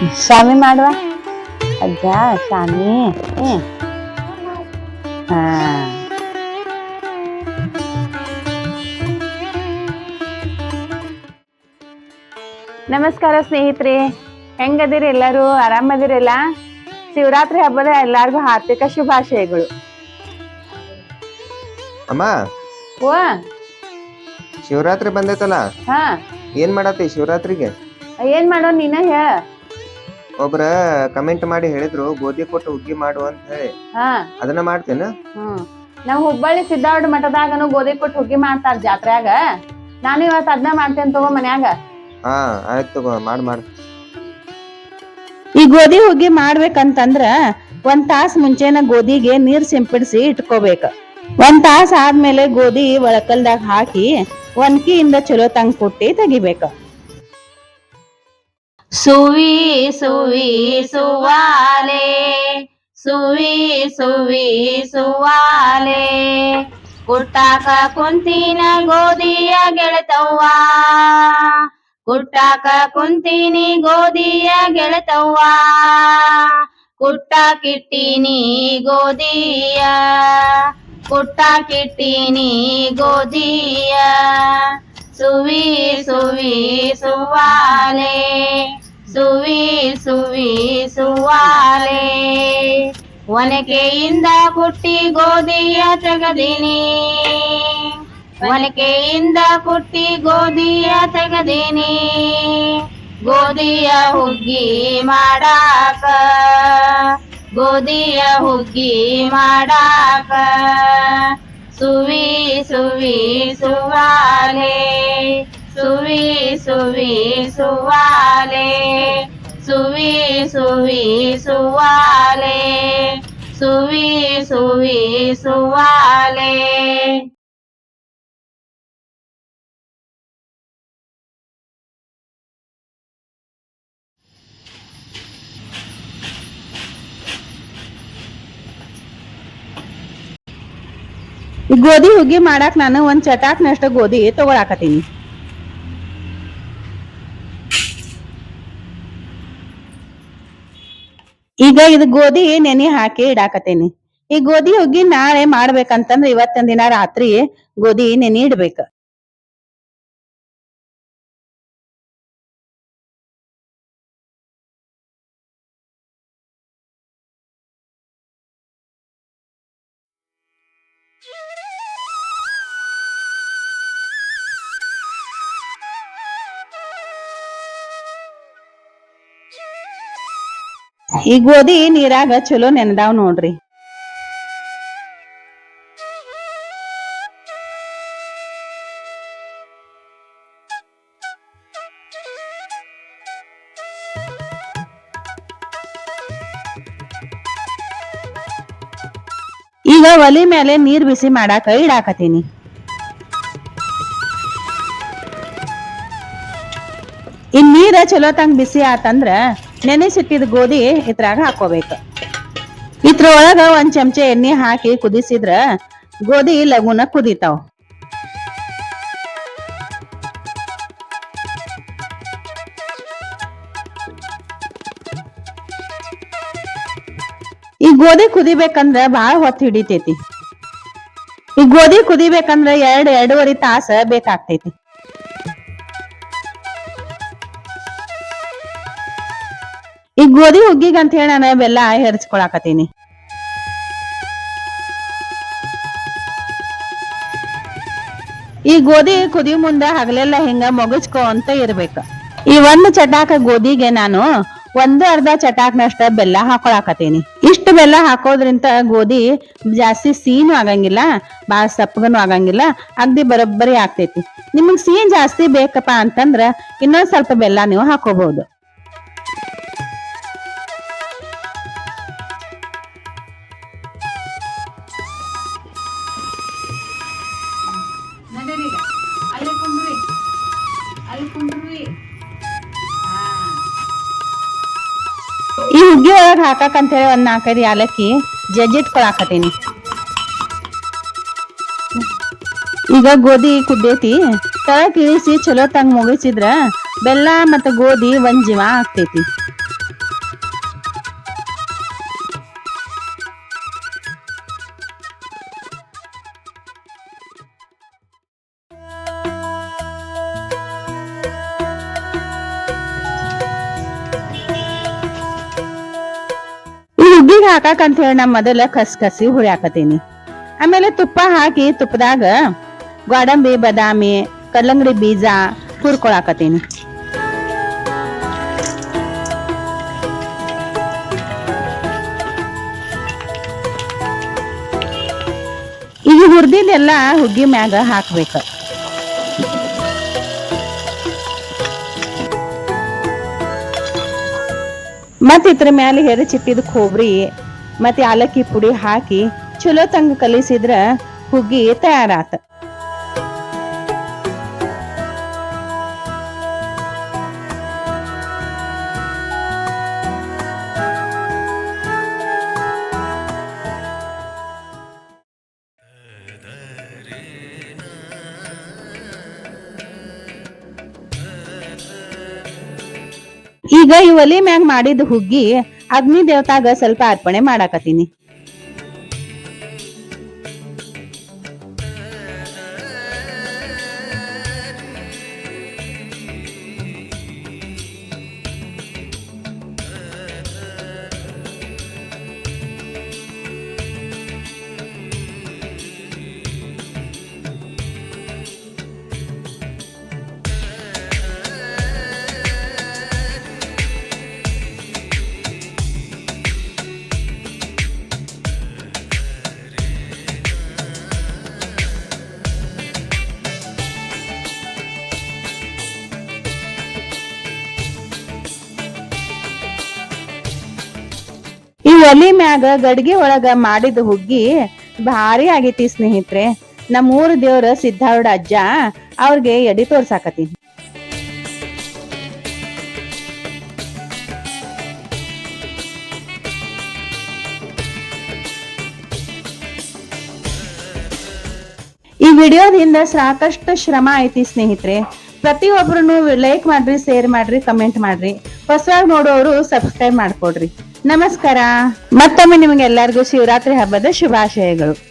ಶಾಮಿ ಮಾಡುವ? ಅಜ್ಜ ಶಾಮಿ ಹಾ. ನಮಸ್ಕಾರ ಸ್ನೇಹಿತರೆ. ಹೆಂಗದಿರಿ ಎಲ್ಲರೂ? ಆರಾಮದಿರಲ್ಲ? ಶಿವರಾತ್ರಿ ಹಬ್ಬದ ಎಲ್ಲಾರ್ಗೂ ಹಾರ್ದಿಕ ಶುಭಾಶಯಗಳು. ಅಮ್ಮ. ಓ ಶಿವರಾತ್ರಿ ಬಂದೈತಲ್ಲ? ಹಾ. ಏನ್ ಮಾಡತ್ತಿ ಶಿವರಾತ್ರಿಗೆ? ಏನ್ ಮಾಡೋ ನೀನ? ಹೇಳ. ಒಬ್ರ ಕಮೆಂಟ್ ಮಾಡಿ ಹೇಳಿದ್ರು ಗೋಧಿ ಕೊಟ್ಟು ಹುಗ್ಗಿ ಮಾಡು ಅಂತ ಹೇಳಿ. ಹಾ. ಅದನ್ನ ಮಾಡ್ತೇನೆ? ಹ್ಮ್. ನಾವ್ ಹುಬ್ಬಳ್ಳಿ ಸಿದ್ದಾರ್ಡ್ ಮಠದಾಗನು ಗೋಧಿ ಕೊಟ್ಟು ಹುಗ್ಗಿ ಮಾಡ್ತಾರ ಜಾತ್ರ್ಯಾಗ. ನಾನು ಇವತ್ತು ಅದನ್ನ ಮಾಡ್ತೇನೆ ತಗೋ ಮನ್ಯಾಗ. ಹಾ ಆಯ್ತು ತಗೋ ಮಾಡ್ ಮಾಡ್. ಈ ಗೋಧಿ ಹುಗ್ಗಿ ಮಾಡ್ಬೇಕಂತಂದ್ರ ಒಂದ್ ತಾಸ್ ಮುಂಚೆನ ಗೋಧಿಗೆ ನೀರ್ ಸಿಂಪಡಿಸಿ ಇಟ್ಕೋಬೇಕ. ಒಂದ್ ತಾಸ್ ಆದ್ಮೇಲೆ ಗೋಧಿ ಒಳಕಲ್ದಾಗ ಹಾಕಿ ಒನ್ಕಿಯಿಂದ ಚಲೋ ತಂಗ್ ಕುಟ್ಟಿ ತೆಗಿಬೇಕ. ಸುವಿ ಸುವಿ ಸುವಾಲೆ. ಸುವಿ ಸುವಿ ಸುವಾಲೆ. ಕುಟ್ಟಾಕ ಕುಂತಿನ ಗೋಧಿಯ ಗೆಳತವ್ವ. ಕುಟ್ಟಾಕ ಕುಂತೀನಿ ಗೋಧಿಯ ಗೆಳತವ್ವ. ಕುಟ್ಟ ಕಿಟ್ಟಿನಿ ಗೋಧಿಯ. ಕುಟ್ಟ ಕಿಟ್ಟಿನಿ ಗೋಧಿಯ. ಸುವಿ ಸುವಿ ಸುವಾಲೆ. ಸುವಿ ಸುವಿ ಸುವಾಲೆ ಒನಕೆಯಿಂದ ಕುಟ್ಟಿ ಗೋಧಿಯ ತೆಗದೀನಿ ಒನಕೆಯಿಂದ ಕುಟ್ಟಿ ಗೋಧಿಯ ತೆಗದೀನಿ ಗೋಧಿಯ ಹುಗ್ಗಿ ಮಾಡಾಕ. ಗೋಧಿಯ ಹುಗ್ಗಿ ಮಾಡಾಕ. ಸುವಿ ಸುವಿ ಸುವಾಲೆ ಸುವಿ ಸುವಿ ಸುವಾಲೆ ಸುವಿ ಸುವಿ ಸುವಾಲೆ ಸುವಿ ಸುವಿ ಸುವಾಲೆ ಈ ಗೋಧಿ ಹುಗ್ಗಿ ಮಾಡಾಕ್ ನಾನು ಒಂದ್ ಚಟಾಕ್ನಷ್ಟ ಗೋಧಿ ತಗೊಳಾಕತೀನಿ ಈಗ ಇದು ಗೋಧಿ ನೆನೆ ಹಾಕಿ ಇಡಾಕತೇನಿ ಈ ಗೋಧಿ ಹುಗ್ಗಿ ನಾಳೆ ಮಾಡ್ಬೇಕಂತಂದ್ರ ಇವತ್ತಿನ ದಿನ ರಾತ್ರಿ ಗೋಧಿ ನೆನೆ ಇಡ್ಬೇಕ. ಈ ಗೋಧಿ ನೀರಾಗ ಚಲೋ ನೆನದಾವ್ ನೋಡ್ರಿ. ಈಗ ಒಲಿ ಮೇಲೆ ನೀರ್ ಬಿಸಿ ಮಾಡಾಕ ಇಡಾಕತೀನಿ. ಈ ನೀರ ಚಲೋ ತಂಗ್ ಬಿಸಿ ಆತಂದ್ರ ನೆನೆಸಿಟ್ಟಿದ ಗೋಧಿ ಇದ್ರಾಗ ಹಾಕೋಬೇಕು ಇದ್ರೊಳಗ ಒಂದ್ ಚಮಚ ಎಣ್ಣೆ ಹಾಕಿ ಕುದಿಸಿದ್ರ ಗೋಧಿ ಲಘುನ ಕುದಿತಾವ್. ಈ ಗೋಧಿ ಕುದಿಬೇಕಂದ್ರ ಬಾಳ ಹೊತ್ತು ಹಿಡಿತೈತಿ. ಈ ಗೋಧಿ ಕುದಿಬೇಕಂದ್ರ ಎರಡ್ ಎರಡೂವರೆ ತಾಸ ಬೇಕಾಗ್ತೈತಿ. ಈ ಗೋಧಿ ಹುಗ್ಗಿಗ್ ಅಂತ ಹೇಳಿ ನಾನು ಬೆಲ್ಲ ಹೆರ್ಚ್ಕೊಳಕತ್ತೀನಿ. ಈ ಗೋಧಿ ಕುದಿ ಮುಂದೆ ಹಗಲೆಲ್ಲ ಹಿಂಗ ಮೊಗಚ್ಕೋ ಅಂತ ಇರ್ಬೇಕು. ಈ ಒಂದು ಚಟಾಕ ಗೋಧಿಗೆ ನಾನು ಒಂದು ಅರ್ಧ ಚಟಾಕ್ನಷ್ಟ ಬೆಲ್ಲ ಹಾಕೊಳಕತ್ತೀನಿ. ಇಷ್ಟು ಬೆಲ್ಲ ಹಾಕೋದ್ರಿಂದ ಗೋಧಿ ಜಾಸ್ತಿ ಸೀನು ಆಗಂಗಿಲ್ಲ ಭಾಳ ಸಪ್ಪಗನು ಆಗಂಗಿಲ್ಲ, ಅಗ್ದಿ ಬರೋಬ್ಬರಿ ಆಗ್ತೈತಿ. ನಿಮಗ್ ಸೀನ್ ಜಾಸ್ತಿ ಬೇಕಪ್ಪ ಅಂತಂದ್ರ ಇನ್ನೊಂದ್ ಸ್ವಲ್ಪ ಬೆಲ್ಲ ನೀವು ಹಾಕೋಬಹುದು. ಈ ಹುಗ್ಗಿ ಒಳಗೆ ಹಾಕಕ್ ಹೇಳಿ ಒಂದ್ ನಾಲ್ಕೈದು ಯಾಲಕ್ಕಿ ಜಜ್ಜಿಟ್ಕೊಳಕತ್ತೀನಿ ಈಗ ಗೋಧಿ ಕುದ್ದೈತಿ ತಳಕ್ ಇಳಿಸಿ ಚಲೋ ತಂಗ ಮುಗಿಸಿದ್ರ ಬೆಲ್ಲ ಮತ್ತ ಗೋಧಿ ಒಂದ್ ಜೀವ ಆಗ್ತೈತಿ. ಹಾಕಾಕ ಅಂತ ಹೇಳಿ ನಾ ಮೊದಲ ಕಸ್ಕಸಿ ಹುಳ್ಯಾಕತೀನಿ ಆಮೇಲೆ ತುಪ್ಪ ಹಾಕಿ ತುಪ್ಪದಾಗ ಗೋಡಂಬಿ, ಬಾದಾಮಿ, ಕಲ್ಲಂಗಡಿ ಬೀಜ ಹುರ್ಕೊಳಾಕತೀನಿ. ಈಗ ಹುರ್ದಿದ್ದೆಲ್ಲ ಹುಗ್ಗಿ ಮ್ಯಾಗ ಹಾಕ್ಬೇಕು. ಮತ್ತೆ ಇದ್ರ ಮ್ಯಾಲೆ ಹೆರಚಿಟ್ಟಿದ ಕೊಬ್ರಿ ಮತ್ತೆ ಯಾಲಕ್ಕಿ ಪುಡಿ ಹಾಕಿ ಚಲೋ ತಂಗ ಕಲಿಸಿದ್ರ ಹುಗ್ಗಿ ತಯಾರಾತ. ಈಗ ಈ ಒಲಿ ಮ್ಯಾಗ ಮಾಡಿದ ಹುಗ್ಗಿ ಅಗ್ನಿ ದೇವತಾಗ ಸ್ವಲ್ಪ ಅರ್ಪಣೆ ಮಾಡಾಕತೀನಿ ಒಲಿ ಮ್ಯಾಗ ಗಡ್ಗಿ ಒಳಗ ಮಾಡಿದ ಹುಗ್ಗಿ ಭಾರಿ ಆಗೈತಿ ಸ್ನೇಹಿತ್ರೆ. ನಮ್ಮ ಊರ ದೇವ್ರ ಸಿದ್ಧಾರೂಢ ಅಜ್ಜ ಅವ್ರಿಗೆ ಎಡಿ ತೋರ್ಸಾಕತ್ತೀನಿ ಈ ವಿಡಿಯೋದಿಂದ ಸಾಕಷ್ಟು ಶ್ರಮ ಐತಿ ಸ್ನೇಹಿತರೆ. ಪ್ರತಿಯೊಬ್ಬರನ್ನು ಲೈಕ್ ಮಾಡ್ರಿ ಶೇರ್ ಮಾಡ್ರಿ ಕಮೆಂಟ್ ಮಾಡ್ರಿ. ಹೊಸವಾಗಿ ನೋಡೋರು ಸಬ್ಸ್ಕ್ರೈಬ್ ಮಾಡ್ಕೊಡ್ರಿ. ನಮಸ್ಕಾರ. ಮತ್ತೊಮ್ಮೆ ನಿಮಗೆಲ್ಲರಿಗೂ ಶಿವರಾತ್ರಿ ಹಬ್ಬದ ಶುಭಾಶಯಗಳು.